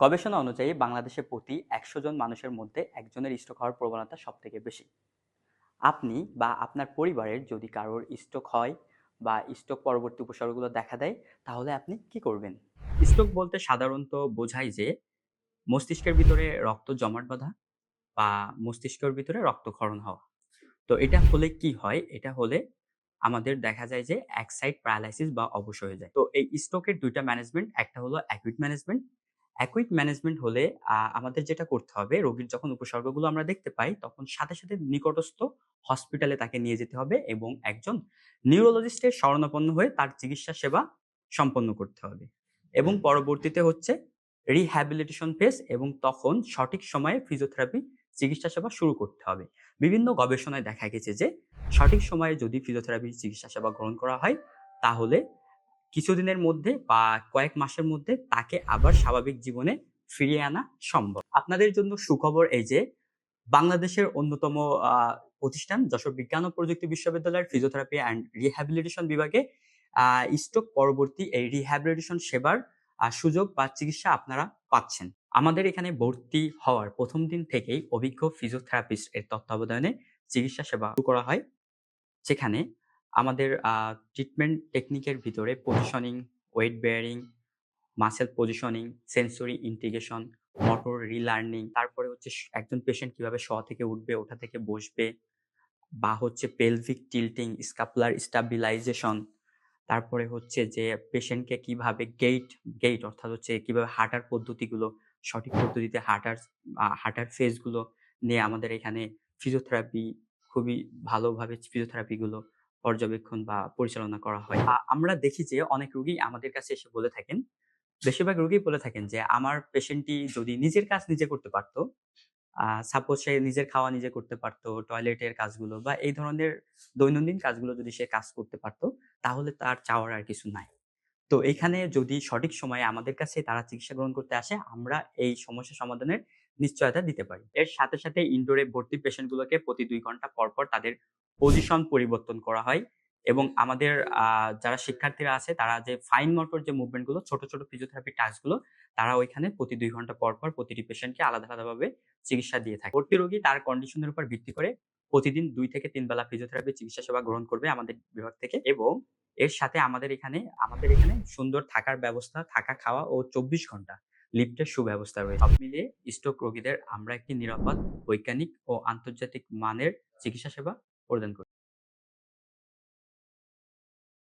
গবেষণা অনুযায়ী বাংলাদেশে প্রতি একশো জন মানুষের মধ্যে একজনের স্ট্রোক হওয়ার প্রবণতা সব থেকে বেশি। আপনি বা আপনার পরিবারের যদি কারোর স্ট্রোক হয় বা স্ট্রোক পরবর্তী উপসর্গগুলো দেখা দেয়, তাহলে আপনি কি করবেন? স্ট্রোক বলতে সাধারণত বোঝায় যে মস্তিষ্কের ভিতরে রক্ত জমাট বাঁধা বা মস্তিষ্কের ভিতরে রক্তক্ষরণ হওয়া। তো এটা হলে কি হয়? এটা হলে আমাদের দেখা যায় যে এক সাইড প্যারালাইসিস বা অবশ হয়ে যায়। তো এই স্ট্রোকের দুইটা ম্যানেজমেন্ট একটা হলো অ্যাকুইট ম্যানেজমেন্ট অ্যাকুইট ম্যানেজমেন্ট হলে আমাদের যেটা করতে হবে রোগীর যখন উপসর্গগুলো আমরা দেখতে পাই তখন সাথে সাথে নিকটস্থ হসপিটালে তাকে নিয়ে যেতে হবে এবং একজন নিউরোলজিস্টের শরণাপন্ন হয়ে তার চিকিৎসা সেবা সম্পন্ন করতে হবে। এবং পরবর্তীতে হচ্ছে রিহ্যাবিলিটেশন ফেস এবং তখন সঠিক সময়ে ফিজিওথেরাপি চিকিৎসা সেবা শুরু করতে হবে। বিভিন্ন গবেষণায় দেখা গেছে যে সঠিক সময়ে যদি ফিজিওথেরাপি চিকিৎসা সেবা গ্রহণ করা হয় তাহলে কিছুদিনের মধ্যে বা কয়েক মাসের মধ্যে তাকে আবার স্বাভাবিক জীবনে ফিরিয়ে আনা সম্ভব। আপনাদের জন্য সুখবর এই যে, বাংলাদেশের অন্যতম প্রতিষ্ঠান যশোর বিজ্ঞান ও প্রযুক্তি বিশ্ববিদ্যালয়ের ফিজিওথেরাপি অ্যান্ড রিহ্যাবিলিটেশন বিভাগে স্ট্রোক পরবর্তী এই রিহ্যাবিলিটেশন সেবার সুযোগ বা চিকিৎসা আপনারা পাচ্ছেন। আমাদের এখানে ভর্তি হওয়ার প্রথম দিন থেকেই অভিজ্ঞ ফিজিওথেরাপিস্ট এর তত্ত্বাবধানে চিকিৎসা সেবা করা হয়। যেখানে আমাদের ট্রিটমেন্ট টেকনিকের ভিতরে positioning weight bearing muscle positioning sensory integration motor relearning তারপরে হচ্ছে একজন পেশেন্ট কীভাবে শ থেকে উঠবে, ওঠা থেকে বসবে, বা হচ্ছে পেলভিক টিল্টিং স্কাপুলার স্টাবিলাইজেশন তারপরে হচ্ছে যে পেশেন্টকে কীভাবে গেইট গেইট অর্থাৎ হচ্ছে কীভাবে হাঁটার পদ্ধতিগুলো, সঠিক পদ্ধতিতে হাঁটার হাঁটার ফেজগুলো নিয়ে আমাদের এখানে ফিজিওথেরাপি খুবই ভালোভাবে ফিজিওথেরাপিগুলো পর্যবেক্ষণ বা পরিচালনা করা হয়। আমরা দেখি যে অনেক রোগী আমাদের কাছে এসে বলে থাকেন। বেশিরভাগ রোগী বলে থাকেন যে, আমার পেশেন্টটি যদি নিজের কাজ নিজে করতে পারতো সাপোজ সে নিজের খাওয়া নিজে করতে পারতো টয়লেটের কাজগুলো বা এই ধরনের দৈনন্দিন কাজগুলো যদি সে কাজ করতে পারতো, তাহলে তার চাওয়ার আর কিছু নাই। তো এখানে যদি সঠিক সময়ে আমাদের কাছে তারা চিকিৎসা গ্রহণ করতে আসে, আমরা এই সমস্যা সমাধানের নিশ্চয়তা দিতে পারি। এর সাথে সাথে ইনডোরে ভর্তি পেশেন্টগুলোকে প্রতি দুই ঘণ্টা পর পর তাদের পজিশন পরিবর্তন করা হয় এবং আমাদের যারা শিক্ষার্থীরা আছে তারা যে ফাইন মোটর যে মুভমেন্টগুলো ছোট ছোট ফিজিওথেরাপি টাস্কগুলো তারা ওইখানে প্রতি দুই ঘণ্টা পর পর প্রতিটি পেশেন্টকে আলাদা, আলাদাভাবে চিকিৎসা দিয়ে থাকে। ভর্তি রোগী তার কন্ডিশনের উপর ভিত্তি করে প্রতিদিন দুই থেকে তিন বেলা ফিজিওথেরাপি চিকিৎসা সেবা গ্রহণ করবে আমাদের বিভাগ থেকে এবং এর সাথে আমাদের এখানে আমাদের এখানে সুন্দর থাকার ব্যবস্থা, থাকা, খাওয়া ও চব্বিশ ঘণ্টা লিফটের সুব্যবস্থা রয়েছে। সব মিলিয়ে স্ট্রোক রোগীদের আমরা একটি নিরাপদ, বৈজ্ঞানিক ও আন্তর্জাতিক মানের চিকিৎসা সেবা প্রদান করি।